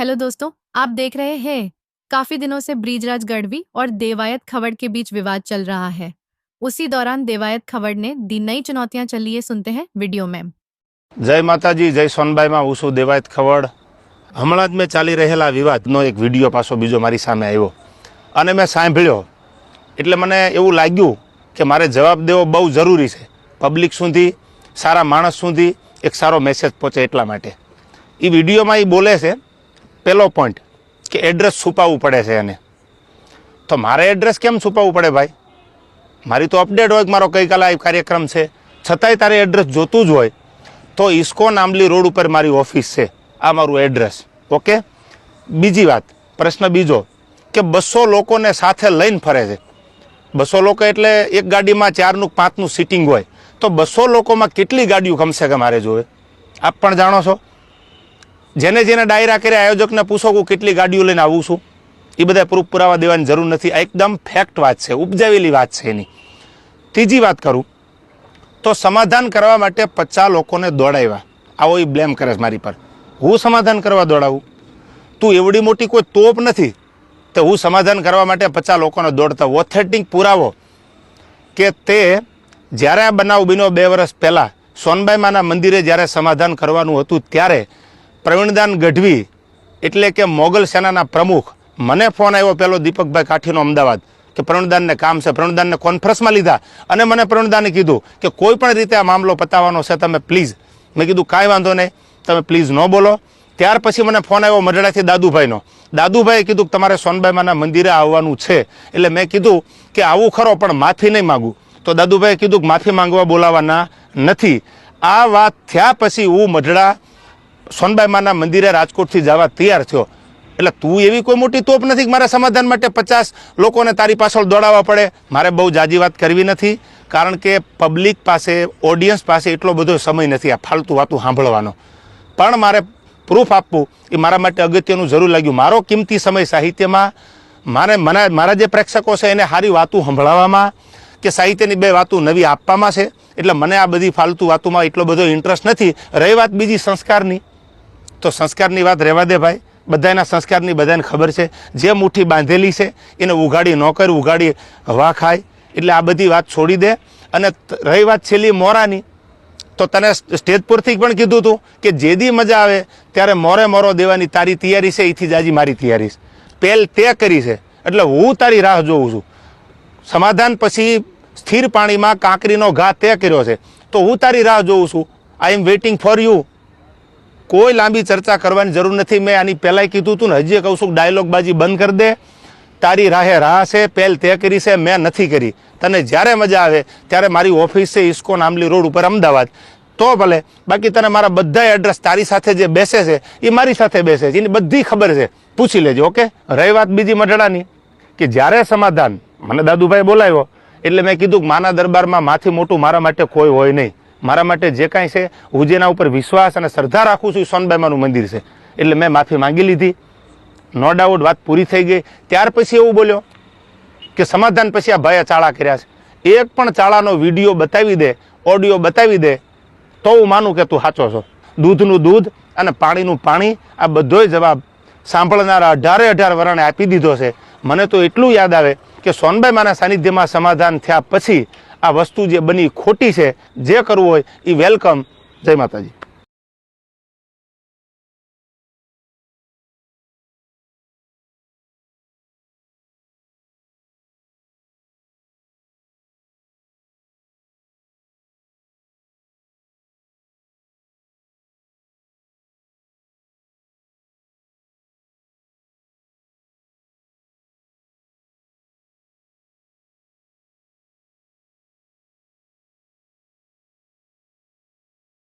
Hello दोस्तों आप देख रहे हैं काफी दिनों से ब्रीजराज गढ़वी और देवायत खवड़ के बीच विवाद चल रहा है उसी दौरान देवायत खवड़ ने दी नई चुनौतियां चली है सुनते हैं वीडियो में જય માતાજી જય સોનબાઈમાં હું છું દેવાયત ખવડ હમણાં જ મેં ચાલી રહેલા વિવાદનો એક વિડીયો પાછો બીજો મારી સામે આવ્યો અને મેં સાંભળ્યો એટલે મને એવું લાગ્યું કે મારે જવાબ દેવો બહુ જરૂરી છે પબ્લિક સુધી સારા માણસ સુધી એક સારો મેસેજ પહોંચે એટલા માટે એ વિડીયોમાં એ બોલે છે પહેલો પોઈન્ટ કે એડ્રેસ છુપાવવું પડે છે એને. તો મારે એડ્રેસ કેમ છુપાવવું પડે ભાઈ? મારી તો અપડેટ હોય કે મારો ગઈકાલે આ કાર્યક્રમ છે. છતાંય તારે એડ્રેસ જોતું જ હોય, તો ઇસ્કોન આંબલી રોડ ઉપર મારી ઓફિસ છે. આ મારું એડ્રેસ ઓકે બીજી વાત, પ્રશ્ન બીજો, કે બસો લોકોને સાથે લઈને ફરે છે. બસો લોકો એટલે એક ગાડીમાં ચારનું પાંચનું સિટિંગ હોય. તો બસો લોકોમાં કેટલી ગાડીઓ કમસે કમ મારે જોવે? આપ પણ જાણો છો? જેને જેને ડાયરા કર્યા આયોજકને પૂછો કે કેટલી ગાડીઓ લઈને આવું છું. એ બધા પ્રૂફ પુરાવા દેવાની જરૂર નથી. આ એકદમ ફેક્ટ વાત છે, ઉપજાવેલી વાત છે એની. ત્રીજી વાત કરું, તો સમાધાન કરવા માટે પચાસ લોકોને દોડાવ્યા. આવો એ બ્લેમ કરે છે મારી પર. હું સમાધાન કરવા દોડાવું? તું એવડી મોટી કોઈ તોપ નથી, તો હું સમાધાન કરવા માટે પચાસ લોકોને દોડતા ઓથેન્ટિક પુરાવો કે તે જ્યારે આ બનાવ બીનો બે વર્ષ પહેલાં, સોનબાઈ માના મંદિરે જ્યારે સમાધાન કરવાનું હતું, ત્યારે પ્રવીણદાન ગઢવી એટલે કે મોગલ સેનાના પ્રમુખ. મને ફોન આવ્યો પેલો દીપકભાઈ કાઠીનો અમદાવાદ કે પ્રવીણદાનને કામ છે. પ્રવીણદાનને કોન્ફરન્સમાં લીધા. અને મને પ્રવીણદાને કીધું કે કોઈ પણ રીતે આ મામલો પતાવવાનો છે તમે પ્લીઝ મેં કીધું, કાંઈ વાંધો નહીં. તમે પ્લીઝ ન બોલો. ત્યાર પછી મને ફોન આવ્યો મઢડાથી દાદુભાઈનો. દાદુભાઈએ કીધું કે તમારે સોનબાઈમાના મંદિરે આવવાનું છે. એટલે મેં કીધું કે આવું ખરો, પણ માફી નહીં માગું. તો દાદુભાઈએ કીધું કે માફી માંગવા બોલાવાના નથી. આ વાત થયા પછી હું મઢડા સોનબાઈમાના મંદિરે રાજકોટથી જવા તૈયાર થયો. એટલે તું એવી કોઈ મોટી તોપ નથી કે મારા સમાધાન માટે પચાસ લોકોને તારી પાછળ દોડાવવા પડે. મારે બહુ જાજી વાત કરવી નથી, કારણ કે પબ્લિક પાસે, ઓડિયન્સ પાસે એટલો બધો સમય નથી આ ફાલતુ વાતું સાંભળવાનો. પણ મારે પ્રૂફ આપવું એ મારા માટે અગત્યનું જરૂર લાગ્યું. મારો કિંમતી સમય સાહિત્યમાં, મારે મને, મારા જે પ્રેક્ષકો છે એને સારી વાતું સંભળાવવામાં કે સાહિત્યની બે વાતો નવી આપવામાં છે. એટલે મને આ બધી ફાલતુ વાતોમાં એટલો બધો ઇન્ટરેસ્ટ નથી. રહી વાત બીજી સંસ્કારની. તો સંસ્કારની વાત રહેવા દે ભાઈ. બધાના સંસ્કારની બધાને ખબર છે. જે મુઠ્ઠી બાંધેલી છે, એને ઉઘાડી ન કરી, ઉઘાડી હવા ખાય. એટલે આ બધી વાત છોડી દે. અને રહી વાત છેલ્લી મોરાની. તો તને સ્ટેજ પરથી પણ કીધું હતું કે જે દી મજા આવે, ત્યારે મોરે મોરો દેવાની તારી તૈયારી છે એથી જાજી મારી તૈયારી છે. પહેલ તે કરી છે. એટલે હું તારી રાહ જોઉં છું. સમાધાન પછી સ્થિર પાણીમાં કાંકરીનો ઘા તે કર્યો છે. તો હું તારી રાહ જોઉં છું. I am waiting for you કોઈ લાંબી ચર્ચા કરવાની જરૂર નથી. મેં આની પહેલાંય કીધું હતું ને, હજી કહું છું ડાયલોગબાજી બંધ કરી દે. તારી રાહે રાહ છે, પહેલ તે કરી છે, મેં નથી કરી. તને જ્યારે મજા આવે ત્યારે મારી ઓફિસ છે ઇસ્કોન આંબલી રોડ ઉપર, અમદાવાદ. તો ભલે, બાકી તને મારા બધા એડ્રેસ તારી સાથે જે બેસે છે એ મારી સાથે બેસે છે, એની બધી ખબર છે. પૂછી લેજો, ઓકે? રહી વાત બીજી મઢડાની, કે જ્યારે સમાધાન, મને દાદુભાઈ બોલાવ્યો, એટલે મેં કીધું કે માના દરબારમાં માથી મોટું મારા માટે કોઈ હોય નહીં. મારા માટે જે કાંઈ છે, હું જેના ઉપર વિશ્વાસ અને શ્રદ્ધા રાખું છું સોનબાઈમાનું મંદિર છે. એટલે મેં માફી માંગી લીધી. નો ડાઉટ વાત પૂરી થઈ ગઈ. ત્યાર પછી એવું બોલ્યો કે સમાધાન પછી આ ભાઈએ ચાળા કર્યા છે. એક પણ ચાળાનો વીડિયો બતાવી દે, ઓડિયો બતાવી દે, તો હું માનું કે તું સાચો છો. દૂધનું દૂધ અને પાણીનું પાણી આ બધોય જવાબ સાંભળનારા અઢારે અઢાર વરણે આપી દીધો છે. મને તો એટલું યાદ આવે કે સોનબાઈ માના સાનિધ્યમાં સમાધાન થયા પછી આ વસ્તુ જે બની ખોટી છે જે કરવું હોય એ વેલકમ જય માતાજી.